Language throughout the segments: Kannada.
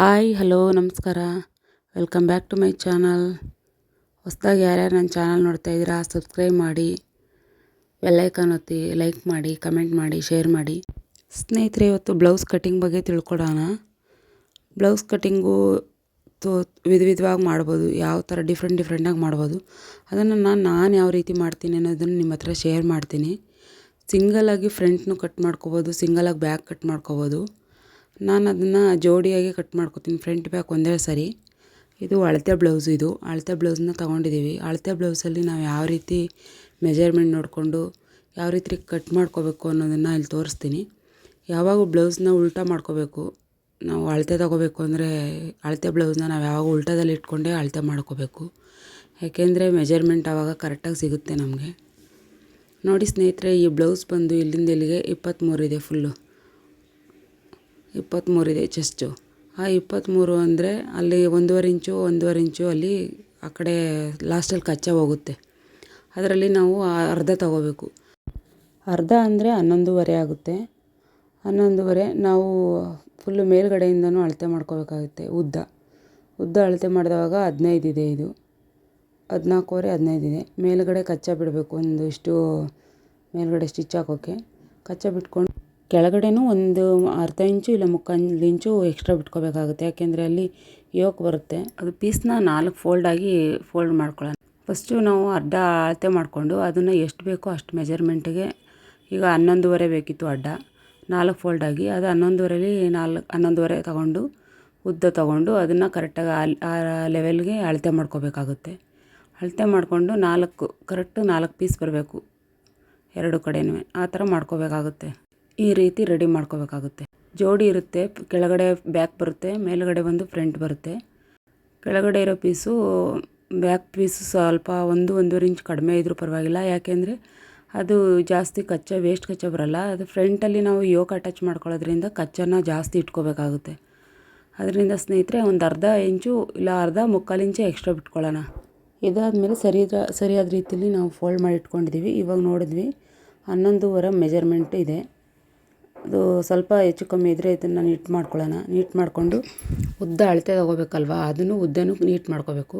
ಹಾಯ್, ಹಲೋ, ನಮಸ್ಕಾರ. Welcome back to my channel. ಹೊಸ್ದಾಗಿ ಯಾರ್ಯಾರು ನನ್ನ ಚಾನಲ್ ನೋಡ್ತಾ ಇದ್ದೀರಾ, ಸಬ್ಸ್ಕ್ರೈಬ್ ಮಾಡಿ ಬೆಲ್ಲೈಕಾನ್ ಒತ್ತಿ, ಲೈಕ್ ಮಾಡಿ, ಕಮೆಂಟ್ ಮಾಡಿ, ಶೇರ್ ಮಾಡಿ. ಸ್ನೇಹಿತರೆ, ಇವತ್ತು ಬ್ಲೌಸ್ ಕಟ್ಟಿಂಗ್ ಬಗ್ಗೆ ತಿಳ್ಕೊಡೋಣ. ಬ್ಲೌಸ್ ಕಟ್ಟಿಂಗು ತೋ, ವಿಧ ವಿಧವಾಗಿ ಮಾಡ್ಬೋದು, ಯಾವ ಥರ ಡಿಫ್ರೆಂಟ್ ಡಿಫ್ರೆಂಟಾಗಿ ಮಾಡ್ಬೋದು. ಅದನ್ನು ನಾನು ನಾನು ಯಾವ ರೀತಿ ಮಾಡ್ತೀನಿ ಅನ್ನೋದನ್ನು ನಿಮ್ಮ ಹತ್ರ ಶೇರ್ ಮಾಡ್ತೀನಿ. ಸಿಂಗಲಾಗಿ ಫ್ರಂಟ್ನು ಕಟ್ ಮಾಡ್ಕೊಬೋದು ಸಿಂಗಲಾಗಿ ಬ್ಯಾಕ್ ಕಟ್ ಮಾಡ್ಕೊಬೋದು. ನಾನು ಅದನ್ನು ಜೋಡಿಯಾಗಿ ಕಟ್ ಮಾಡ್ಕೊತೀನಿ. ಫ್ರಂಟ್ ಬ್ಯಾಕ್ ಒಂದೇ ಸರಿ. ಇದು ಅಳತೆ ಬ್ಲೌಸ್ ಇದು. ಅಳತೆ ಬ್ಲೌಸ್ನ ತೊಗೊಂಡಿದ್ದೀವಿ ಅಳತೆ ಬ್ಲೌಸಲ್ಲಿ ನಾವು ಯಾವ ರೀತಿ ಮೆಜರ್ಮೆಂಟ್ ನೋಡಿಕೊಂಡು ಯಾವ ರೀತಿ ಕಟ್ ಮಾಡ್ಕೋಬೇಕು ಅನ್ನೋದನ್ನು ಇಲ್ಲಿ ತೋರಿಸ್ತೀನಿ. ಯಾವಾಗ ಬ್ಲೌಸ್ನ ಉಲ್ಟಾ ಮಾಡ್ಕೋಬೇಕು. ನಾವು ಅಳತೆ ತಗೋಬೇಕು ಅಂದರೆ ಅಳತೆ ಬ್ಲೌಸ್ನ ನಾವು ಯಾವಾಗ ಉಲ್ಟಾದಲ್ಲಿ ಇಟ್ಕೊಂಡೇ ಅಳತೆ ಮಾಡ್ಕೋಬೇಕು. ಯಾಕೆಂದರೆ ಮೆಜರ್ಮೆಂಟ್ ಆವಾಗ ಕರೆಕ್ಟಾಗಿ ಸಿಗುತ್ತೆ ನಮಗೆ. ನೋಡಿ ಸ್ನೇಹಿತರೆ, ಈ ಬ್ಲೌಸ್ ಬಂದು ಇಲ್ಲಿಂದ ಇಲ್ಲಿಗೆ ಇಪ್ಪತ್ತ್ಮೂರಿದೆ ಫುಲ್ಲು ಇಪ್ಪತ್ತ್ಮೂರಿದೆ ಚೆಸ್ಟು ಆ ಇಪ್ಪತ್ತ್ಮೂರು ಅಂದರೆ ಅಲ್ಲಿ ಒಂದೂವರೆ ಇಂಚು ಒಂದೂವರೆ ಇಂಚು ಅಲ್ಲಿ ಆ ಕಡೆ ಲಾಸ್ಟಲ್ಲಿ ಕಚ್ಚಾ ಹೋಗುತ್ತೆ. ಅದರಲ್ಲಿ ನಾವು ಅರ್ಧ ತಗೋಬೇಕು. ಅರ್ಧ ಅಂದರೆ ಹನ್ನೊಂದುವರೆ ಆಗುತ್ತೆ. ಹನ್ನೊಂದುವರೆ ನಾವು ಫುಲ್ಲು ಮೇಲ್ಗಡೆಯಿಂದನೂ ಅಳತೆ ಮಾಡ್ಕೋಬೇಕಾಗುತ್ತೆ, ಉದ್ದ. ಉದ್ದ ಅಳತೆ ಮಾಡಿದವಾಗ ಹದಿನೈದಿದೆ ಇದು ಹದಿನಾಲ್ಕುವರೆ ಹದಿನೈದಿದೆ ಮೇಲುಗಡೆ ಕಚ್ಚಾ ಬಿಡಬೇಕು ಒಂದು ಇಷ್ಟು, ಮೇಲುಗಡೆ ಸ್ಟಿಚ್ ಹಾಕೋಕ್ಕೆ ಕಚ್ಚಾ ಬಿಟ್ಕೊಂಡು ಕೆಳಗಡೆನೂ ಒಂದು ಅರ್ಧ ಇಂಚು ಇಲ್ಲ ಮುಕ್ಕಾಲು ಇಂಚು ಎಕ್ಸ್ಟ್ರಾ ಬಿಟ್ಕೋಬೇಕಾಗುತ್ತೆ. ಯಾಕೆಂದರೆ ಅಲ್ಲಿ ಯೋಕ್ ಬರುತ್ತೆ. ಅದು ಪೀಸ್ನ ನಾಲ್ಕು ಫೋಲ್ಡಾಗಿ ಫೋಲ್ಡ್ ಮಾಡ್ಕೊಳ್ಳೋಣ. ಫಸ್ಟು ನಾವು ಅರ್ಧ ಅಳತೆ ಮಾಡಿಕೊಂಡು ಅದನ್ನು ಎಷ್ಟು ಬೇಕೋ ಅಷ್ಟು ಮೆಜರ್ಮೆಂಟಿಗೆ ಈಗ ಹನ್ನೊಂದುವರೆ ಬೇಕಿತ್ತು ಅಡ್ಡ. ನಾಲ್ಕು ಫೋಲ್ಡಾಗಿ ಅದು ಹನ್ನೊಂದುವರೆಲಿ ನಾಲ್ಕು, ಹನ್ನೊಂದುವರೆ ತಗೊಂಡು ಉದ್ದ ತಗೊಂಡು ಅದನ್ನು ಕರೆಕ್ಟಾಗಿ ಆ ಲೆವೆಲ್ಗೆ ಅಳತೆ ಮಾಡ್ಕೋಬೇಕಾಗುತ್ತೆ. ಅಳತೆ ಮಾಡಿಕೊಂಡು ನಾಲ್ಕು ಕರೆಕ್ಟು ನಾಲ್ಕು ಪೀಸ್ ಬರಬೇಕು. ಎರಡು ಕಡೆನೂ. ಆ ಥರ ಮಾಡ್ಕೋಬೇಕಾಗುತ್ತೆ. ಈ ರೀತಿ ರೆಡಿ ಮಾಡ್ಕೋಬೇಕಾಗುತ್ತೆ. ಜೋಡಿ ಇರುತ್ತೆ, ಕೆಳಗಡೆ ಬ್ಯಾಕ್ ಬರುತ್ತೆ, ಮೇಲುಗಡೆ ಬಂದು ಫ್ರಂಟ್ ಬರುತ್ತೆ. ಕೆಳಗಡೆ ಇರೋ ಪೀಸು, ಬ್ಯಾಕ್ ಪೀಸು ಸ್ವಲ್ಪ ಒಂದು, ಒಂದೂವರೆ ಇಂಚ್ ಕಡಿಮೆ ಇದ್ದರೂ ಪರವಾಗಿಲ್ಲ. ಯಾಕೆಂದರೆ ಅದು ಜಾಸ್ತಿ ಕಚ್ಚಾ ವೇಸ್ಟ್ ಕಚ್ಚ ಬರಲ್ಲ. ಅದು ಫ್ರಂಟಲ್ಲಿ ನಾವು ಯೋಗ ಅಟ್ಯಾಚ್ ಮಾಡ್ಕೊಳ್ಳೋದ್ರಿಂದ ಕಚ್ಚನ್ನ ಜಾಸ್ತಿ ಇಟ್ಕೋಬೇಕಾಗುತ್ತೆ. ಅದರಿಂದ ಸ್ನೇಹಿತರೆ, ಒಂದು ಅರ್ಧ ಇಂಚು ಇಲ್ಲ ಅರ್ಧ ಮುಕ್ಕಾಲು ಇಂಚು ಎಕ್ಸ್ಟ್ರಾ ಬಿಟ್ಕೊಳ್ಳೋಣ. ಇದಾದಮೇಲೆ ಸರಿ ಸರಿಯಾದ ರೀತಿಯಲ್ಲಿ ನಾವು ಫೋಲ್ಡ್ ಮಾಡಿ ಇಟ್ಕೊಂಡಿದ್ದೀವಿ ಇವಾಗ ನೋಡಿದ್ವಿ, ಹನ್ನೊಂದುವರೆ ಮೆಜರ್ಮೆಂಟ್ ಇದೆ. ಅದು ಸ್ವಲ್ಪ ಹೆಚ್ಚು ಕಮ್ಮಿ ಇದ್ದರೆ ಇದನ್ನು ನೀಟ್ ಮಾಡ್ಕೊಳ್ಳೋಣ. ನೀಟ್ ಮಾಡಿಕೊಂಡು ಉದ್ದ ಅಳತೆ ತೊಗೋಬೇಕಲ್ವ? ಅದನ್ನು ಉದ್ದನೂ ನೀಟ್ ಮಾಡ್ಕೋಬೇಕು.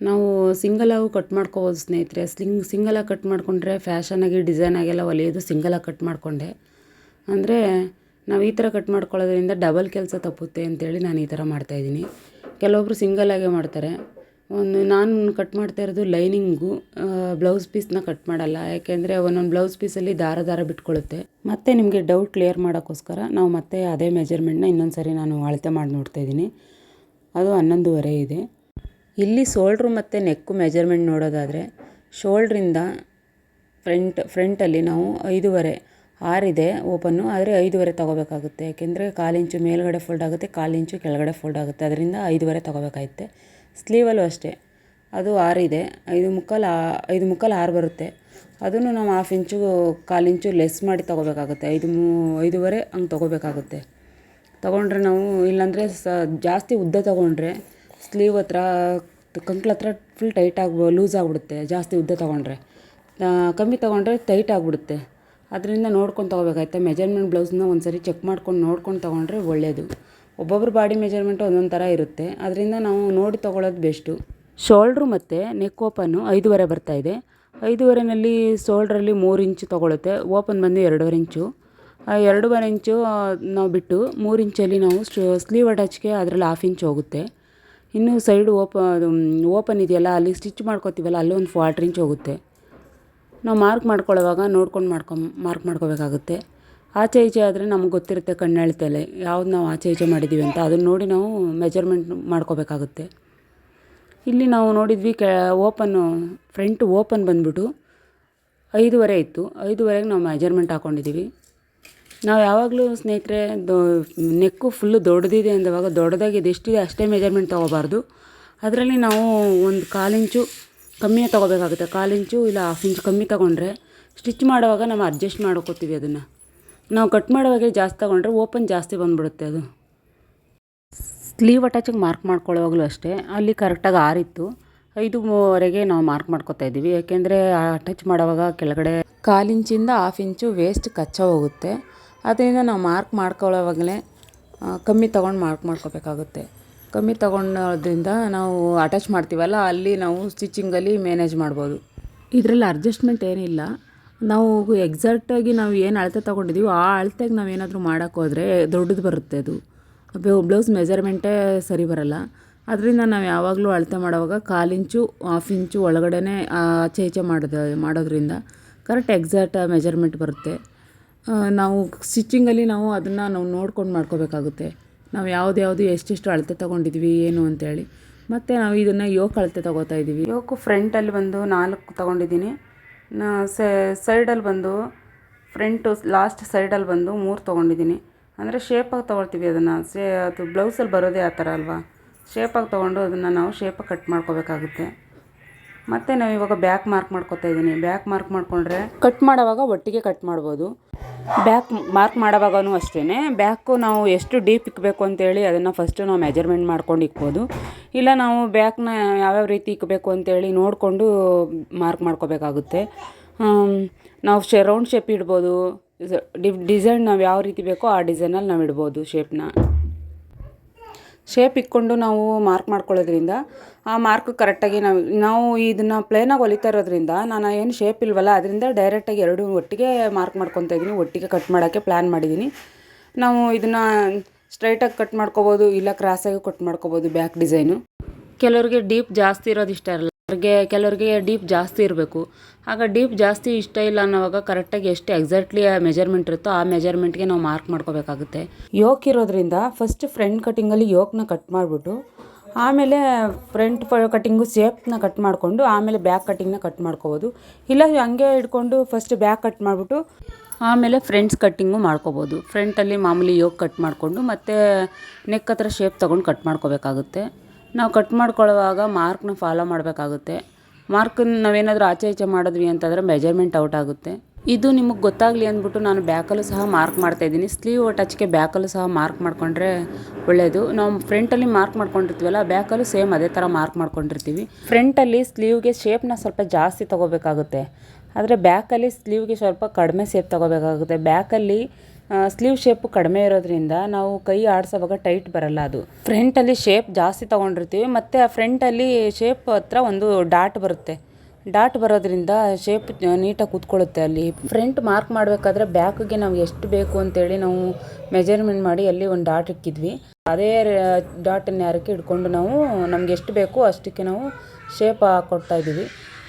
ನಾವು ಸಿಂಗಲಾಗೂ ಕಟ್ ಮಾಡ್ಕೋಬೋದು ಸ್ನೇಹಿತರೆ. ಸ್ಲಿಂಗ್ ಸಿಂಗಲಾಗಿ ಕಟ್ ಮಾಡಿಕೊಂಡ್ರೆ ಫ್ಯಾಷನಾಗಿ ಡಿಸೈನಾಗೆಲ್ಲ ಹೊಲಿಯೋದು ಸಿಂಗಲಾಗಿ ಕಟ್ ಮಾಡಿಕೊಂಡೆ. ಅಂದರೆ ನಾವು ಈ ಥರ ಕಟ್ ಮಾಡ್ಕೊಳ್ಳೋದ್ರಿಂದ ಡಬಲ್ ಕೆಲಸ ತಪ್ಪುತ್ತೆ ಅಂತೇಳಿ ನಾನು ಈ ಥರ ಮಾಡ್ತಾಯಿದ್ದೀನಿ ಕೆಲವೊಬ್ಬರು ಸಿಂಗಲಾಗೇ ಮಾಡ್ತಾರೆ. ಒಂದು ನಾನು ಕಟ್ ಮಾಡ್ತಾ ಇರೋದು ಲೈನಿಂಗು ಬ್ಲೌಸ್ ಪೀಸ್ನ ಕಟ್ ಮಾಡಲ್ಲ. ಯಾಕೆಂದರೆ ಒಂದೊಂದು ಬ್ಲೌಸ್ ಪೀಸಲ್ಲಿ ದಾರ ದಾರ ಬಿಟ್ಕೊಳ್ಳುತ್ತೆ ಮತ್ತು ನಿಮಗೆ ಡೌಟ್ ಕ್ಲಿಯರ್ ಮಾಡೋಕ್ಕೋಸ್ಕರ ನಾವು ಮತ್ತೆ ಅದೇ ಮೆಜರ್ಮೆಂಟ್ನ ಇನ್ನೊಂದು ಸರಿ ನಾನು ಅಳತೆ ಮಾಡಿ ನೋಡ್ತಾ ಇದ್ದೀನಿ. ಅದು ಹನ್ನೊಂದುವರೆ ಇದೆ. ಇಲ್ಲಿ ಶೋಲ್ಡ್ರು ಮತ್ತು ನೆಕ್ಕು ಮೆಜರ್ಮೆಂಟ್ ನೋಡೋದಾದರೆ ಶೋಲ್ಡ್ರಿಂದ ಫ್ರಂಟ್ ಫ್ರಂಟಲ್ಲಿ ನಾವು ಐದೂವರೆ ಆರಿದೆ ಓಪನ್ನು ಆದರೆ ಐದೂವರೆ ತೊಗೋಬೇಕಾಗುತ್ತೆ. ಯಾಕೆಂದರೆ ಕಾಲಿಂಚು ಮೇಲುಗಡೆ ಫೋಲ್ಡ್ ಆಗುತ್ತೆ ಕಾಲಿಂಚು ಕೆಳಗಡೆ ಫೋಲ್ಡ್ ಆಗುತ್ತೆ. ಅದರಿಂದ ಐದುವರೆ ತೊಗೋಬೇಕಾಗುತ್ತೆ. ಸ್ಲೀವಲ್ಲೂ ಅಷ್ಟೇ. ಅದು ಆರಿದೆ. ಐದು ಮುಕ್ಕಾಲು ಐದು ಮುಕ್ಕಾಲು ಆರು ಬರುತ್ತೆ. ಅದನ್ನು ನಾವು ಹಾಫ್ ಇಂಚು, ಕಾಲು ಇಂಚು ಲೆಸ್ ಮಾಡಿ ತೊಗೋಬೇಕಾಗುತ್ತೆ. ಐದು ಮೂ, ಐದೂವರೆ ಹಂಗೆ ತೊಗೋಬೇಕಾಗುತ್ತೆ. ತೊಗೊಂಡ್ರೆ ನಾವು ಇಲ್ಲಾಂದರೆ ಸ, ಜಾಸ್ತಿ ಉದ್ದ ತೊಗೊಂಡ್ರೆ ಸ್ಲೀವ್ ಹತ್ರ ಕಂಕ್ಳ ಹತ್ರ ಫುಲ್ ಟೈಟ್ ಆಗಿ ಲೂಸ್ ಆಗಿಬಿಡುತ್ತೆ. ಜಾಸ್ತಿ ಉದ್ದ ತೊಗೊಂಡ್ರೆ. ಕಮ್ಮಿ ತೊಗೊಂಡ್ರೆ ಟೈಟ್ ಆಗಿಬಿಡುತ್ತೆ. ಅದರಿಂದ ನೋಡ್ಕೊಂಡು ತೊಗೋಬೇಕಾಗುತ್ತೆ. ಮೆಜರ್ಮೆಂಟ್ ಬ್ಲೌಸ್ನ ಒಂದು ಸರಿ ಚೆಕ್ ಮಾಡ್ಕೊಂಡು ನೋಡ್ಕೊಂಡು ತೊಗೊಂಡ್ರೆ ಒಳ್ಳೆಯದು ಒಬ್ಬೊಬ್ರ ಬಾಡಿ ಮೆಜರ್ಮೆಂಟ್ ಒಂದೊಂದು ಥರ ಇರುತ್ತೆ. ಅದರಿಂದ ನಾವು ನೋಡಿ ತೊಗೊಳ್ಳೋದು ಬೆಸ್ಟು. ಶೋಲ್ಡ್ರು ಮತ್ತು ನೆಕ್ ಓಪನ್ನು ಐದೂವರೆ ಇದೆ. ಐದೂವರೆನಲ್ಲಿ ಶೋಲ್ಡ್ರಲ್ಲಿ ಮೂರು ಇಂಚು ತೊಗೊಳುತ್ತೆ. ಓಪನ್ ಬಂದು ಎರಡೂವರೆ ಇಂಚು. ಆ ಎರಡೂವರೆ ಇಂಚು ನಾವು ಬಿಟ್ಟು ಮೂರು ಇಂಚಲ್ಲಿ ನಾವು ಸ್ಲೀವ್ ಅಟ್ಯಾಚ್ಗೆ ಅದರಲ್ಲಿ ಹಾಫ್ ಇಂಚ್ ಹೋಗುತ್ತೆ. ಇನ್ನು ಸೈಡು ಓಪ ಓಪನ್ ಇದೆಯಲ್ಲ, ಅಲ್ಲಿ ಸ್ಟಿಚ್ ಮಾಡ್ಕೋತೀವಲ್ಲ, ಅಲ್ಲಿ ಒಂದು ಕ್ವಾರ್ಟ್ರ್ ಇಂಚ್ ಹೋಗುತ್ತೆ. ನಾವು ಮಾರ್ಕ್ ಮಾಡ್ಕೊಳ್ಳೋವಾಗ ನೋಡ್ಕೊಂಡು ಮಾಡ್ಕೊ ಮಾರ್ಕ್ ಮಾಡ್ಕೋಬೇಕಾಗುತ್ತೆ. ಆಚೆ ಈಚೆ ಆದರೆ ನಮ್ಗೆ ಗೊತ್ತಿರುತ್ತೆ ಕಣ್ಣೆಳ್ತಲೆ ಯಾವ್ದು ನಾವು ಆಚೆ ಈಚೆ ಮಾಡಿದ್ದೀವಿ ಅಂತ. ಅದನ್ನು ನೋಡಿ ನಾವು ಮೆಜರ್ಮೆಂಟ್ ಮಾಡ್ಕೋಬೇಕಾಗುತ್ತೆ. ಇಲ್ಲಿ ನಾವು ನೋಡಿದ್ವಿ ಕೆ ಓಪನ್ನು ಫ್ರಂಟ್ ಓಪನ್ ಬಂದ್ಬಿಟ್ಟು ಐದೂವರೆ ಇತ್ತು. ಐದೂವರೆಗೆ ನಾವು ಮೆಜರ್ಮೆಂಟ್ ಹಾಕ್ಕೊಂಡಿದ್ದೀವಿ ನಾವು ಯಾವಾಗಲೂ ಸ್ನೇಹಿತರೆ, ದೊ, ನೆಕ್ಕು ಫುಲ್ಲು ದೊಡ್ಡದಿದೆ ಅಂದವಾಗ ದೊಡ್ಡದಾಗಿ ಎಷ್ಟಿದೆ ಅಷ್ಟೇ ಮೆಜರ್ಮೆಂಟ್ ತೊಗೋಬಾರ್ದು. ಅದರಲ್ಲಿ ನಾವು ಒಂದು ಕಾಲು ಇಂಚು ಕಮ್ಮಿಯೇ ತೊಗೋಬೇಕಾಗುತ್ತೆ. ಕಾಲಿಂಚು ಇಲ್ಲ ಹಾಫ್ ಇಂಚು ಕಮ್ಮಿ ತೊಗೊಂಡ್ರೆ ಸ್ಟಿಚ್ ಮಾಡುವಾಗ ನಾವು ಅಡ್ಜಸ್ಟ್ ಮಾಡ್ಕೋತೀವಿ ಅದನ್ನು. ನಾವು ಕಟ್ ಮಾಡುವಾಗೆ ಜಾಸ್ತಿ ತೊಗೊಂಡ್ರೆ ಓಪನ್ ಜಾಸ್ತಿ ಬಂದುಬಿಡುತ್ತೆ ಅದು. ಸ್ಲೀವ್ ಅಟ್ಯಾಚಿಗೆ ಮಾರ್ಕ್ ಮಾಡ್ಕೊಳ್ಳೋವಾಗಲೂ ಅಷ್ಟೇ. ಅಲ್ಲಿ ಕರೆಕ್ಟಾಗಿ ಆರಿತ್ತು. ಐದುವರೆಗೆ ನಾವು ಮಾರ್ಕ್ ಮಾಡ್ಕೊತಾ ಇದ್ದೀವಿ. ಯಾಕೆಂದರೆ ಅಟ್ಯಾಚ್ ಮಾಡೋವಾಗ ಕೆಳಗಡೆ ಕಾಲು ಇಂಚಿಂದ ಹಾಫ್ ಇಂಚು ವೇಸ್ಟ್ ಕಚ್ಚ ಹೋಗುತ್ತೆ. ಅದರಿಂದ ನಾವು ಮಾರ್ಕ್ ಮಾಡ್ಕೊಳ್ಳೋವಾಗಲೇ ಕಮ್ಮಿ ತೊಗೊಂಡು ಮಾರ್ಕ್ ಮಾಡ್ಕೋಬೇಕಾಗುತ್ತೆ. ಕಮ್ಮಿ ತೊಗೊಂಡೋದ್ರಿಂದ ನಾವು ಅಟ್ಯಾಚ್ ಮಾಡ್ತೀವಲ್ಲ, ಅಲ್ಲಿ ನಾವು ಸ್ಟಿಚಿಂಗಲ್ಲಿ ಮ್ಯಾನೇಜ್ ಮಾಡ್ಬೋದು. ಇದರಲ್ಲಿ ಅಡ್ಜಸ್ಟ್ಮೆಂಟ್ ಏನಿಲ್ಲ. ನಾವು ಎಕ್ಸಾಕ್ಟಾಗಿ ನಾವು ಏನು ಅಳತೆ ತೊಗೊಂಡಿದ್ದೀವಿ ಆ ಅಳತೆಗೆ ನಾವು ಏನಾದರೂ ಮಾಡೋಕ್ಕೆ ಹೋದರೆ ದೊಡ್ಡದು ಬರುತ್ತೆ ಅದು. ಬ್ಲೌಸ್ ಮೆಜರ್ಮೆಂಟೇ ಸರಿ ಬರಲ್ಲ. ಅದರಿಂದ ನಾವು ಯಾವಾಗಲೂ ಅಳತೆ ಮಾಡುವಾಗ ಕಾಲಿಂಚು ಹಾಫ್ ಇಂಚು ಒಳಗಡೆನೇ ಆಚೆ ಈಚೆ ಮಾಡೋದು, ಮಾಡೋದ್ರಿಂದ ಕರೆಕ್ಟ್ ಎಕ್ಸಾಕ್ಟ್ ಮೆಜರ್ಮೆಂಟ್ ಬರುತ್ತೆ. ನಾವು ಸ್ಟಿಚಿಂಗಲ್ಲಿ ನಾವು ಅದನ್ನು ನಾವು ನೋಡ್ಕೊಂಡು ಮಾಡ್ಕೋಬೇಕಾಗುತ್ತೆ. ನಾವು ಯಾವ್ದು ಯಾವುದು ಎಷ್ಟೆಷ್ಟು ಅಳತೆ ತೊಗೊಂಡಿದ್ವಿ, ಏನು ಅಂತೇಳಿ. ಮತ್ತು ನಾವು ಇದನ್ನು ಯೋಕ್ ಅಳತೆ ತೊಗೋತಾ ಇದ್ದೀವಿ ಯೋಕು ಫ್ರಂಟಲ್ಲಿ ಬಂದು ನಾಲ್ಕು ತೊಗೊಂಡಿದ್ದೀನಿ. ನಾ ಸೈಡಲ್ಲಿ ಬಂದು, ಫ್ರಂಟು ಲಾಸ್ಟ್ ಸೈಡಲ್ಲಿ ಬಂದು ಮೂರು ತೊಗೊಂಡಿದ್ದೀನಿ. ಅಂದರೆ ಶೇಪಾಗಿ ತೊಗೊಳ್ತೀವಿ ಅದನ್ನು. ಸೇ, ಅದು ಬ್ಲೌಸಲ್ಲಿ ಬರೋದೇ ಆ ಥರ ಅಲ್ವಾ? ಶೇಪಾಗಿ ತೊಗೊಂಡು ಅದನ್ನು ನಾವು ಶೇಪಾಗಿ ಕಟ್ ಮಾಡ್ಕೋಬೇಕಾಗುತ್ತೆ. ಮತ್ತು ನಾವು ಇವಾಗ ಬ್ಯಾಕ್ ಮಾರ್ಕ್ ಮಾಡ್ಕೊತಾ ಇದ್ದೀನಿ ಬ್ಯಾಕ್ ಮಾರ್ಕ್ ಮಾಡಿಕೊಂಡ್ರೆ ಕಟ್ ಮಾಡೋವಾಗ ಒಟ್ಟಿಗೆ ಕಟ್ ಮಾಡ್ಬೋದು. ಬ್ಯಾಕ್ ಮಾರ್ಕ್ ಮಾಡೋವಾಗೂ ಅಷ್ಟೇ ಬ್ಯಾಕು ನಾವು ಎಷ್ಟು ಡೀಪ್ ಇಕ್ಕಬೇಕು ಅಂತೇಳಿ ಅದನ್ನು ಫಸ್ಟು ನಾವು ಮೆಜರ್ಮೆಂಟ್ ಮಾಡ್ಕೊಂಡು ಇಕ್ಬೋದು. ಇಲ್ಲ ನಾವು ಬ್ಯಾಕ್ನ ಯಾವ್ಯಾವ ರೀತಿ ಇಕ್ಕಬೇಕು ಅಂತೇಳಿ ನೋಡಿಕೊಂಡು ಮಾರ್ಕ್ ಮಾಡ್ಕೋಬೇಕಾಗುತ್ತೆ. ನಾವು ಶೇ ರೌಂಡ್ ಶೇಪ್ ಇಡ್ಬೋದು. ಡಿಸೈನ್ ನಾವು ಯಾವ ರೀತಿ ಬೇಕೋ ಆ ಡಿಸೈನಲ್ಲಿ ನಾವು ಇಡ್ಬೋದು ಶೇಪ್ನ ಶೇಪ್ ಇಕ್ಕೊಂಡು ನಾವು ಮಾರ್ಕ್ ಮಾಡ್ಕೊಳ್ಳೋದ್ರಿಂದ, ಆ ಮಾರ್ಕ್ ಕರೆಕ್ಟಾಗಿ ನಾವು ನಾವು ಇದನ್ನು ಪ್ಲೇನಾಗಿ ಹೊಲಿತಾ ಇರೋದ್ರಿಂದ ನಾನು ಏನು ಶೇಪ್ ಇಲ್ವಲ್ಲ, ಅದರಿಂದ ಡೈರೆಕ್ಟಾಗಿ ಎರಡು ಒಟ್ಟಿಗೆ ಮಾರ್ಕ್ ಮಾಡ್ಕೊತಾ ಇದ್ದೀನಿ ಒಟ್ಟಿಗೆ ಕಟ್ ಮಾಡೋಕ್ಕೆ ಪ್ಲ್ಯಾನ್ ಮಾಡಿದ್ದೀನಿ ನಾವು ಇದನ್ನು ಸ್ಟ್ರೈಟಾಗಿ ಕಟ್ ಮಾಡ್ಕೋಬೋದು, ಇಲ್ಲ ಕ್ರಾಸಾಗಿ ಕಟ್ ಮಾಡ್ಕೋಬೋದು ಬ್ಯಾಕ್ ಡಿಸೈನು ಕೆಲವರಿಗೆ ಡೀಪ್ ಜಾಸ್ತಿ ಇರೋದು ಇಷ್ಟ ಇರಲ್ಲ. ಅವ್ರಿಗೆ ಕೆಲವ್ರಿಗೆ ಡೀಪ್ ಜಾಸ್ತಿ ಇರಬೇಕು. ಆಗ ಡೀಪ್ ಜಾಸ್ತಿ ಇಷ್ಟ ಇಲ್ಲ ಅನ್ನೋವಾಗ ಕರೆಕ್ಟಾಗಿ ಎಷ್ಟು ಎಕ್ಸಾಕ್ಟ್ಲಿ ಮೆಜರ್ಮೆಂಟ್ ಇರುತ್ತೋ ಆ ಮೆಜರ್ಮೆಂಟ್ಗೆ ನಾವು ಮಾರ್ಕ್ ಮಾಡ್ಕೋಬೇಕಾಗುತ್ತೆ. ಯೋಕ್ ಇರೋದ್ರಿಂದ ಫಸ್ಟ್ ಫ್ರಂಟ್ ಕಟಿಂಗಲ್ಲಿ ಯೋಕ್ನ ಕಟ್ ಮಾಡಿಬಿಟ್ಟು, ಆಮೇಲೆ ಫ್ರಂಟ್ ಕಟಿಂಗು ಸೇಪ್ನ ಕಟ್ ಮಾಡಿಕೊಂಡು, ಆಮೇಲೆ ಬ್ಯಾಕ್ ಕಟಿಂಗ್ನ ಕಟ್ ಮಾಡ್ಕೋಬೋದು. ಇಲ್ಲ ಹಂಗೆ ಇಟ್ಕೊಂಡು ಫಸ್ಟ್ ಬ್ಯಾಕ್ ಕಟ್ ಮಾಡಿಬಿಟ್ಟು, ಆಮೇಲೆ ಫ್ರೆಂಡ್ಸ್ ಕಟ್ಟಿಂಗು ಮಾಡ್ಕೋಬೋದು. ಫ್ರಂಟಲ್ಲಿ ಮಾಮೂಲಿ ಯೋಕ್ ಕಟ್ ಮಾಡಿಕೊಂಡು ಮತ್ತು ನೆಕ್ ಹತ್ರ ಶೇಪ್ ತೊಗೊಂಡು ಕಟ್ ಮಾಡ್ಕೋಬೇಕಾಗುತ್ತೆ. ನಾವು ಕಟ್ ಮಾಡ್ಕೊಳ್ಳುವಾಗ ಮಾರ್ಕ್ನ ಫಾಲೋ ಮಾಡಬೇಕಾಗುತ್ತೆ. ಮಾರ್ಕನ್ನ ನಾವೇನಾದರೂ ಆಚೆ ಈಚೆ ಮಾಡಿದ್ವಿ ಅಂತಂದರೆ ಮೆಜರ್ಮೆಂಟ್ ಔಟ್ ಆಗುತ್ತೆ. ಇದು ನಿಮಗೆ ಗೊತ್ತಾಗಲಿ ಅಂದ್ಬಿಟ್ಟು ನಾನು ಬ್ಯಾಕಲ್ಲೂ ಸಹ ಮಾರ್ಕ್ ಮಾಡ್ತಾ ಇದ್ದೀನಿ. ಸ್ಲೀವ್ ಟಚ್ಗೆ ಬ್ಯಾಕಲ್ಲೂ ಸಹ ಮಾರ್ಕ್ ಮಾಡಿಕೊಂಡ್ರೆ ಒಳ್ಳೆಯದು ನಾವು ಫ್ರಂಟಲ್ಲಿ ಮಾರ್ಕ್ ಮಾಡ್ಕೊಂಡಿರ್ತೀವಲ್ಲ ಬ್ಯಾಕಲ್ಲೂ ಸೇಮ್ ಅದೇ ಥರ ಮಾರ್ಕ್ ಮಾಡ್ಕೊಂಡಿರ್ತೀವಿ. ಫ್ರಂಟಲ್ಲಿ ಸ್ಲೀವ್ಗೆ ಶೇಪ್ನ ಸ್ವಲ್ಪ ಜಾಸ್ತಿ ತೊಗೋಬೇಕಾಗುತ್ತೆ. ಆದರೆ ಬ್ಯಾಕಲ್ಲಿ ಸ್ಲೀವ್ಗೆ ಸ್ವಲ್ಪ ಕಡಿಮೆ ಶೇಪ್ ತೊಗೋಬೇಕಾಗುತ್ತೆ. ಬ್ಯಾಕಲ್ಲಿ ಸ್ಲೀವ್ ಶೇಪು ಕಡಿಮೆ ಇರೋದ್ರಿಂದ ನಾವು ಕೈ ಆಡಿಸೋವಾಗ ಟೈಟ್ ಬರಲ್ಲ ಅದು. ಫ್ರಂಟಲ್ಲಿ ಶೇಪ್ ಜಾಸ್ತಿ ತೊಗೊಂಡಿರ್ತೀವಿ, ಮತ್ತು ಆ ಫ್ರಂಟಲ್ಲಿ ಶೇಪ್ ಹತ್ರ ಒಂದು ಡಾಟ್ ಬರುತ್ತೆ. ಡಾಟ್ ಬರೋದ್ರಿಂದ ಶೇಪ್ ನೀಟಾಗಿ ಕೂತ್ಕೊಳ್ಳುತ್ತೆ ಅಲ್ಲಿ. ಫ್ರಂಟ್ ಮಾರ್ಕ್ ಮಾಡಬೇಕಾದ್ರೆ ಬ್ಯಾಕ್ಗೆ ನಾವು ಎಷ್ಟು ಬೇಕು ಅಂತೇಳಿ ನಾವು ಮೆಜರ್ಮೆಂಟ್ ಮಾಡಿ ಅಲ್ಲಿ ಒಂದು ಡಾಟ್ ಇಕ್ಕಿದ್ವಿ. ಅದೇ ಡಾಟನ್ನು ಯಾರಕ್ಕೆ ಹಿಡ್ಕೊಂಡು ನಾವು ನಮ್ಗೆ ಎಷ್ಟು ಬೇಕೋ ಅಷ್ಟಕ್ಕೆ ನಾವು ಶೇಪ್ ಹಾಕ್ಕೊಡ್ತಾ ಇದ್ದೀವಿ.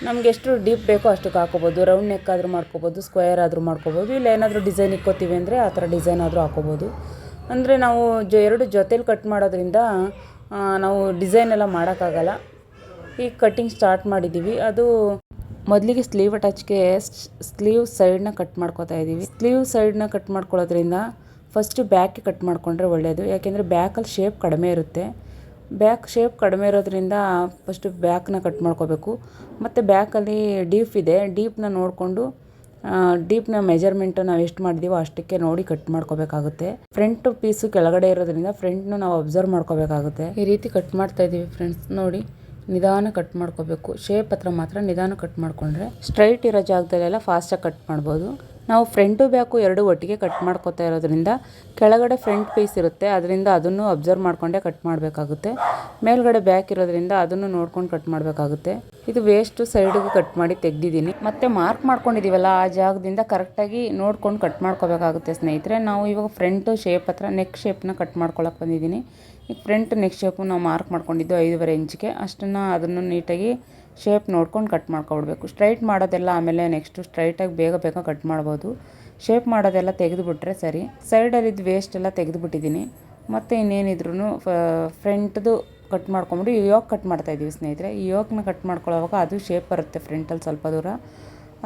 ನಮ್ಗೆ ಎಷ್ಟು ಡೀಪ್ ಬೇಕೋ ಅಷ್ಟಕ್ಕೆ ಹಾಕೋಬೋದು. ರೌಂಡ್ ನೆಕ್ ಆದರೂ ಮಾಡ್ಕೋಬೋದು ಸ್ಕ್ವೇರ್ ಆದರೂ ಮಾಡ್ಕೋಬೋದು, ಇಲ್ಲ ಏನಾದರೂ ಡಿಸೈನ್ ಇಕ್ಕೋತೀವಿ ಅಂದರೆ ಆ ಥರ ಡಿಸೈನ್ ಆದರೂ ಹಾಕೋಬೋದು. ಅಂದರೆ ನಾವು ಜೊ, ಎರಡು ಜೊತೇಲಿ ಕಟ್ ಮಾಡೋದ್ರಿಂದ ನಾವು ಡಿಸೈನ್ ಎಲ್ಲ ಮಾಡೋಕ್ಕಾಗಲ್ಲ. ಈಗ ಕಟ್ಟಿಂಗ್ ಸ್ಟಾರ್ಟ್ ಮಾಡಿದ್ದೀವಿ ಅದು ಮೊದಲಿಗೆ ಸ್ಲೀವ್ ಅಟ್ಯಾಚ್ಗೆ ಸ್ಲೀವ್ ಸೈಡ್ನ ಕಟ್ ಮಾಡ್ಕೊತಾ ಇದ್ದೀವಿ. ಸ್ಲೀವ್ ಸೈಡ್ನ ಕಟ್ ಮಾಡ್ಕೊಳ್ಳೋದ್ರಿಂದ ಫಸ್ಟು ಬ್ಯಾಕ್ಗೆ ಕಟ್ ಮಾಡಿಕೊಂಡ್ರೆ ಒಳ್ಳೆಯದು ಯಾಕೆಂದರೆ ಬ್ಯಾಕಲ್ಲಿ ಶೇಪ್ ಕಡಿಮೆ ಇರುತ್ತೆ. ಬ್ಯಾಕ್ ಶೇಪ್ ಕಡಿಮೆ ಇರೋದ್ರಿಂದ ಫಸ್ಟು ಬ್ಯಾಕ್ನ ಕಟ್ ಮಾಡ್ಕೋಬೇಕು. ಮತ್ತು ಬ್ಯಾಕಲ್ಲಿ ಡೀಪ್ ಇದೆ. ಡೀಪ್ನ ನೋಡಿಕೊಂಡು ಡೀಪ್ನ ಮೆಜರ್ಮೆಂಟು ನಾವು ಎಷ್ಟು ಮಾಡಿದೀವೋ ಅಷ್ಟಕ್ಕೆ ನೋಡಿ ಕಟ್ ಮಾಡ್ಕೋಬೇಕಾಗುತ್ತೆ. ಫ್ರಂಟ್ ಪೀಸು ಕೆಳಗಡೆ ಇರೋದ್ರಿಂದ ಫ್ರಂಟ್ನ ನಾವು ಅಬ್ಸರ್ವ್ ಮಾಡ್ಕೋಬೇಕಾಗುತ್ತೆ. ಈ ರೀತಿ ಕಟ್ ಮಾಡ್ತಾ ಇದ್ದೀವಿ ಫ್ರೆಂಡ್ಸ್ ನೋಡಿ. ನಿಧಾನ ಕಟ್ ಮಾಡ್ಕೋಬೇಕು. ಶೇಪ್ ಹತ್ರ ಮಾತ್ರ ನಿಧಾನ ಕಟ್ ಮಾಡಿಕೊಂಡ್ರೆ ಸ್ಟ್ರೈಟ್ ಇರೋ ಜಾಗದಲ್ಲೆಲ್ಲ ಫಾಸ್ಟಾಗಿ ಕಟ್ ಮಾಡ್ಬೋದು. ನಾವು ಫ್ರಂಟು ಬ್ಯಾಕು ಎರಡು ಒಟ್ಟಿಗೆ ಕಟ್ ಮಾಡ್ಕೋತಾ ಇರೋದ್ರಿಂದ ಕೆಳಗಡೆ ಫ್ರಂಟ್ ಪೀಸ್ ಇರುತ್ತೆ. ಅದರಿಂದ ಅದನ್ನು ಅಬ್ಸರ್ವ್ ಮಾಡಿಕೊಂಡೇ ಕಟ್ ಮಾಡಬೇಕಾಗುತ್ತೆ. ಮೇಲ್ಗಡೆ ಬ್ಯಾಕ್ ಇರೋದ್ರಿಂದ ಅದನ್ನು ನೋಡ್ಕೊಂಡು ಕಟ್ ಮಾಡಬೇಕಾಗುತ್ತೆ. ಇದು ವೇಸ್ಟು ಸೈಡಿಗೆ ಕಟ್ ಮಾಡಿ ತೆಗ್ದಿದ್ದೀನಿ. ಮತ್ತು ಮಾರ್ಕ್ ಮಾಡ್ಕೊಂಡಿದ್ದೀವಲ್ಲ ಆ ಜಾಗದಿಂದ ಕರೆಕ್ಟಾಗಿ ನೋಡ್ಕೊಂಡು ಕಟ್ ಮಾಡ್ಕೋಬೇಕಾಗುತ್ತೆ ಸ್ನೇಹಿತರೆ. ನಾವು ಇವಾಗ ಫ್ರಂಟು ಶೇಪ್ ಹತ್ರ ನೆಕ್ ಶೇಪ್ನ ಕಟ್ ಮಾಡ್ಕೊಳಕ್ಕೆ ಬಂದಿದ್ದೀನಿ. ಈಗ ಫ್ರಂಟ್ ನೆಕ್ ಶೇಪು ನಾವು ಮಾರ್ಕ್ ಮಾಡ್ಕೊಂಡಿದ್ದು ಐದುವರೆ ಇಂಚಿಗೆ ಅಷ್ಟನ್ನು ಅದನ್ನು ನೀಟಾಗಿ ಶೇಪ್ ನೋಡ್ಕೊಂಡು ಕಟ್ ಮಾಡ್ಕೊಬಿಡ್ಬೇಕು ಸ್ಟ್ರೈಟ್ ಮಾಡೋದೆಲ್ಲ ಆಮೇಲೆ ನೆಕ್ಸ್ಟು ಸ್ಟ್ರೈಟಾಗಿ ಬೇಗ ಬೇಗ ಕಟ್ ಮಾಡ್ಬೋದು. ಶೇಪ್ ಮಾಡೋದೆಲ್ಲ ತೆಗೆದುಬಿಟ್ರೆ ಸರಿ. ಸೈಡಲ್ಲಿದ್ದು ವೇಸ್ಟ್ ಎಲ್ಲ ತೆಗೆದುಬಿಟ್ಟಿದ್ದೀನಿ ಮತ್ತು ಇನ್ನೇನಿದ್ರು ಫ್ರಂಟ್ದು ಕಟ್ ಮಾಡ್ಕೊಂಬಿಟ್ಟು ಈ ಯೋಕ್ ಕಟ್ ಮಾಡ್ತಾಯಿದ್ದೀವಿ ಸ್ನೇಹಿತರೆ. ಈ ಯೋಕ್ನ ಕಟ್ ಮಾಡ್ಕೊಳ್ಳೋವಾಗ ಅದು ಶೇಪ್ ಬರುತ್ತೆ ಫ್ರಂಟಲ್ಲಿ ಸ್ವಲ್ಪ ದೂರ.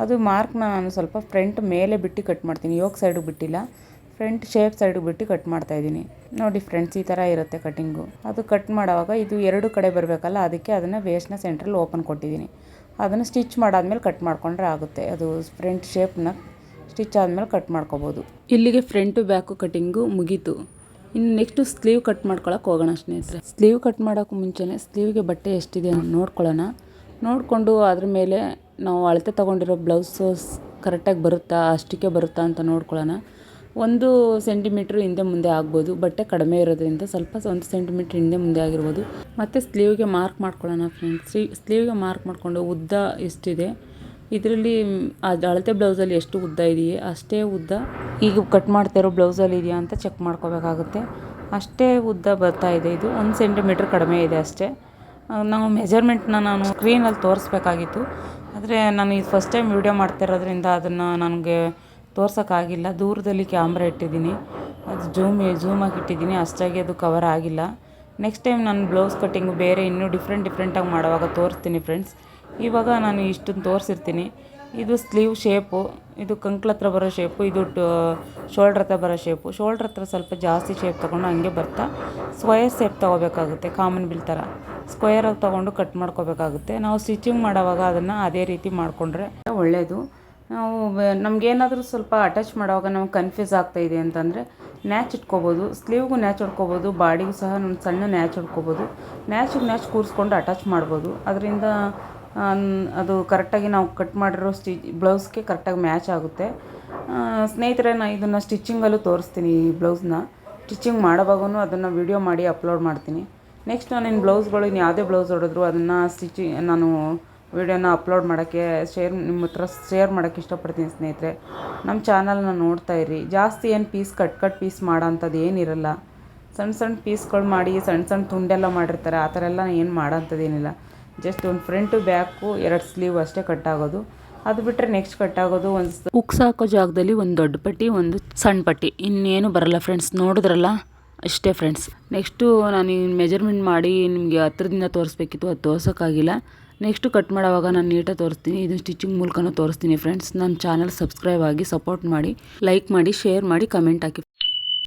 ಅದು ಮಾರ್ಕ್ನ ನಾನು ಸ್ವಲ್ಪ ಫ್ರಂಟ್ ಮೇಲೆ ಬಿಟ್ಟು ಕಟ್ ಮಾಡ್ತೀನಿ. ಯೋಕ್ ಸೈಡಿಗೆ ಬಿಟ್ಟಿಲ್ಲ. ಫ್ರಂಟ್ ಶೇಪ್ ಸೈಡ್ಗೆ ಬಿಟ್ಟು ಕಟ್ ಮಾಡ್ತಾ ಇದ್ದೀನಿ. ನೋಡಿ ಫ್ರೆಂಡ್ಸ್ ಈ ಥರ ಇರುತ್ತೆ ಕಟ್ಟಿಂಗು ಅದು ಕಟ್ ಮಾಡೋವಾಗ ಇದು ಎರಡು ಕಡೆ ಬರಬೇಕಲ್ಲ, ಅದಕ್ಕೆ ಅದನ್ನು ವೇಸ್ಟ್ನ ಸೆಂಟ್ರಲ್ಲಿ ಓಪನ್ ಕೊಟ್ಟಿದ್ದೀನಿ. ಅದನ್ನು ಸ್ಟಿಚ್ ಮಾಡಾದ್ಮೇಲೆ ಕಟ್ ಮಾಡ್ಕೊಂಡ್ರೆ ಆಗುತ್ತೆ. ಅದು ಫ್ರಂಟ್ ಶೇಪ್ನ ಸ್ಟಿಚ್ ಆದಮೇಲೆ ಕಟ್ ಮಾಡ್ಕೋಬೋದು. ಇಲ್ಲಿಗೆ ಫ್ರಂಟು ಬ್ಯಾಕು ಕಟ್ಟಿಂಗು ಮುಗೀತು. ಇನ್ನು ನೆಕ್ಸ್ಟು ಸ್ಲೀವ್ ಕಟ್ ಮಾಡ್ಕೊಳಕ್ಕೆ ಹೋಗೋಣ ಸ್ನೇಹಿತರೆ. ಸ್ಲೀವ್ ಕಟ್ ಮಾಡೋಕ್ಕೆ ಮುಂಚೆನೇ ಸ್ಲೀವ್ಗೆ ಬಟ್ಟೆ ಎಷ್ಟಿದೆ ಅಂತ ನೋಡ್ಕೊಳ್ಳೋಣ. ನೋಡಿಕೊಂಡು ಅದ್ರ ಮೇಲೆ ನಾವು ಅಳತೆ ತೊಗೊಂಡಿರೋ ಬ್ಲೌಸು ಕರೆಕ್ಟಾಗಿ ಬರುತ್ತಾ ಅಷ್ಟಕ್ಕೆ ಬರುತ್ತಾ ಅಂತ ನೋಡ್ಕೊಳ್ಳೋಣ. ಒಂದು ಸೆಂಟಿಮೀಟ್ರ್ ಹಿಂದೆ ಮುಂದೆ ಆಗ್ಬೋದು, ಬಟ್ಟೆ ಕಡಿಮೆ ಇರೋದ್ರಿಂದ ಸ್ವಲ್ಪ ಒಂದು ಸೆಂಟಿಮೀಟ್ರ್ ಹಿಂದೆ ಮುಂದೆ ಆಗಿರ್ಬೋದು. ಮತ್ತು ಸ್ಲೀವ್ಗೆ ಮಾರ್ಕ್ ಮಾಡ್ಕೊಳ್ಳೋಣ ಫ್ರೆಂಡ್ಸ್ ಸ್ಲೀವ್ಗೆ ಮಾರ್ಕ್ ಮಾಡಿಕೊಂಡು ಉದ್ದ ಎಷ್ಟಿದೆ? ಇದರಲ್ಲಿ, ಅದು ಅಳತೆ ಬ್ಲೌಸಲ್ಲಿ ಎಷ್ಟು ಉದ್ದ ಇದೆಯೇ? ಅಷ್ಟೇ ಉದ್ದ. ಈಗ ಕಟ್ ಮಾಡ್ತಾ ಇರೋ ಬ್ಲೌಸಲ್ಲಿ ಇದೆಯಾ ಅಂತ ಚೆಕ್ ಮಾಡ್ಕೋಬೇಕಾಗುತ್ತೆ. ಅಷ್ಟೇ ಉದ್ದ ಬರ್ತಾ ಇದೆ ಇದು. ಒಂದು ಸೆಂಟಿಮೀಟ್ರ್ ಕಡಿಮೆ ಇದೆ ಅಷ್ಟೇ. ನಾವು ಮೆಜರ್ಮೆಂಟ್ನ ನಾನು ಸ್ಕ್ರೀನಲ್ಲಿ ತೋರಿಸ್ಬೇಕಾಗಿತ್ತು. ಆದರೆ ನಾನು ಇದು ಫಸ್ಟ್ ಟೈಮ್ ವೀಡಿಯೋ ಮಾಡ್ತಿರೋದ್ರಿಂದ ಅದನ್ನು ನನಗೆ ತೋರ್ಸೋಕ್ಕಾಗಿಲ್ಲ. ದೂರದಲ್ಲಿ ಕ್ಯಾಮ್ರಾ ಇಟ್ಟಿದ್ದೀನಿ. ಅದು ಜೂಮ್ ಜೂಮಾಗಿ ಇಟ್ಟಿದ್ದೀನಿ. ಅಷ್ಟಾಗಿ ಅದು ಕವರ್ ಆಗಿಲ್ಲ. ನೆಕ್ಸ್ಟ್ ಟೈಮ್ ನಾನು ಬ್ಲೌಸ್ ಕಟ್ಟಿಂಗು ಬೇರೆ ಇನ್ನೂ ಡಿಫ್ರೆಂಟ್ ಡಿಫ್ರೆಂಟಾಗಿ ಮಾಡುವಾಗ ತೋರಿಸ್ತೀನಿ ಫ್ರೆಂಡ್ಸ್ ಇವಾಗ ನಾನು ಇಷ್ಟನ್ನು ತೋರಿಸಿರ್ತೀನಿ. ಇದು ಸ್ಲೀವ್ ಶೇಪು ಇದು ಕಂಕ್ಳ ಹತ್ರ ಬರೋ ಶೇಪು ಇದು ಶೋಲ್ಡ್ರ್ ಹತ್ರ ಬರೋ ಶೇಪು ಶೋಲ್ಡ್ರ್ ಹತ್ರ ಸ್ವಲ್ಪ ಜಾಸ್ತಿ ಶೇಪ್ ತೊಗೊಂಡು ಹಂಗೆ ಬರ್ತಾ ಸ್ಕ್ವಯರ್ ಶೇಪ್ ತೊಗೋಬೇಕಾಗುತ್ತೆ ಕಾಮನ್ ಬಿಲ್ ಥರ ಸ್ಕ್ವಯರಾಗಿ ತೊಗೊಂಡು ಕಟ್ ಮಾಡ್ಕೋಬೇಕಾಗುತ್ತೆ. ನಾವು ಸ್ಟಿಚಿಂಗ್ ಮಾಡೋವಾಗ ಅದನ್ನು ಅದೇ ರೀತಿ ಮಾಡಿಕೊಂಡ್ರೆ ಒಳ್ಳೆಯದು ನಾವು ನಮಗೇನಾದರೂ ಸ್ವಲ್ಪ ಅಟ್ಯಾಚ್ ಮಾಡುವಾಗ ನಮ್ಗೆ ಕನ್ಫ್ಯೂಸ್ ಆಗ್ತಾ ಇದೆ ಅಂತಂದರೆ, ನ್ಯಾಚ್ ಇಟ್ಕೋಬೋದು ಸ್ಲೀವ್ಗೂ ನ್ಯಾಚ್ ಹೊಡ್ಕೋಬೋದು ಬಾಡಿಗೂ ಸಹ ಒಂದು ಸಣ್ಣ ನ್ಯಾಚ್ ಹೊಡ್ಕೋಬೋದು ನ್ಯಾಚಿಗೆ ನ್ಯಾಚ್ ಕೂರಿಸ್ಕೊಂಡು ಅಟ್ಯಾಚ್ ಮಾಡ್ಬೋದು. ಅದರಿಂದ ಅದು ಕರೆಕ್ಟಾಗಿ ನಾವು ಕಟ್ ಮಾಡಿರೋ ಸ್ಟಿ, ಬ್ಲೌಸ್ಗೆ ಕರೆಕ್ಟಾಗಿ ಮ್ಯಾಚ್ ಆಗುತ್ತೆ. ಸ್ನೇಹಿತರೆ ನಾನು ಇದನ್ನು ಸ್ಟಿಚ್ಚಿಂಗಲ್ಲೂ ತೋರಿಸ್ತೀನಿ ಈ ಬ್ಲೌಸ್ನ. ಸ್ಟಿಚಿಂಗ್ ಮಾಡೋವಾಗೂ ಅದನ್ನು ವಿಡಿಯೋ ಮಾಡಿ ಅಪ್ಲೋಡ್ ಮಾಡ್ತೀನಿ. ನೆಕ್ಸ್ಟ್ ನಾನು ಇನ್ನು ಬ್ಲೌಸ್ಗಳು ಇನ್ನು ಯಾವುದೇ ಬ್ಲೌಸ್ ಹೊಡೆದ್ರು ಅದನ್ನು ಸ್ಟಿಚಿ ನಾನು ವಿಡಿಯೋನ ಅಪ್ಲೋಡ್ ಮಾಡೋಕ್ಕೆ ಶೇರ್ ನಿಮ್ಮ ಹತ್ರ ಶೇರ್ ಮಾಡೋಕ್ಕೆ ಇಷ್ಟಪಡ್ತೀನಿ ಸ್ನೇಹಿತರೆ. ನಮ್ಮ ಚಾನಲ್ನ ನೋಡ್ತಾ ಇರಿ. ಜಾಸ್ತಿ ಏನು ಪೀಸ್ ಕಟ್ ಕಟ್ ಪೀಸ್ ಮಾಡೋಂಥದ್ದು ಏನಿರಲ್ಲ. ಸಣ್ಣ ಸಣ್ಣ ಪೀಸ್ಗಳು ಮಾಡಿ ಸಣ್ಣ ಸಣ್ಣ ತುಂಡೆಲ್ಲ ಮಾಡಿರ್ತಾರೆ. ಆ ಥರ ಎಲ್ಲ ಏನು ಮಾಡೋಂಥದ್ದೇನಿಲ್ಲ. ಜಸ್ಟ್ ಒಂದು ಫ್ರಂಟು ಬ್ಯಾಕು ಎರಡು ಸ್ಲೀವ್ ಅಷ್ಟೇ ಕಟ್ ಆಗೋದು. ಅದು ಬಿಟ್ಟರೆ ನೆಕ್ಸ್ಟ್ ಕಟ್ ಆಗೋದು ಒಂದು ಉಕ್ಸ್ ಹಾಕೋ ಜಾಗದಲ್ಲಿ ಒಂದು ದೊಡ್ಡ ಪಟ್ಟಿ, ಒಂದು ಸಣ್ಣ ಪಟ್ಟಿ. ಇನ್ನೇನು ಬರಲ್ಲ ಫ್ರೆಂಡ್ಸ್ ನೋಡಿದ್ರಲ್ಲ? ಅಷ್ಟೇ ಫ್ರೆಂಡ್ಸ್ ನೆಕ್ಸ್ಟು ನಾನು ಮೆಜರ್ಮೆಂಟ್ ಮಾಡಿ ನಿಮಗೆ ಹತ್ರದಿಂದ ತೋರಿಸ್ಬೇಕಿತ್ತು. ಅದು ತೋರ್ಸೋಕ್ಕಾಗಿಲ್ಲ. ನೆಕ್ಸ್ಟು ಕಟ್ ಮಾಡೋವಾಗ ನಾನು ನೀಟಾಗಿ ತೋರಿಸ್ತೀನಿ. ಇದನ್ನು ಸ್ಟಿಚಿಂಗ್ ಮೂಲಕನೂ ತೋರಿಸ್ತೀನಿ ಫ್ರೆಂಡ್ಸ್ ನನ್ನ ಚಾನಲ್ ಸಬ್ಸ್ಕ್ರೈಬ್ ಆಗಿ ಸಪೋರ್ಟ್ ಮಾಡಿ ಲೈಕ್ ಮಾಡಿ ಶೇರ್ ಮಾಡಿ ಕಮೆಂಟ್ ಹಾಕಿ.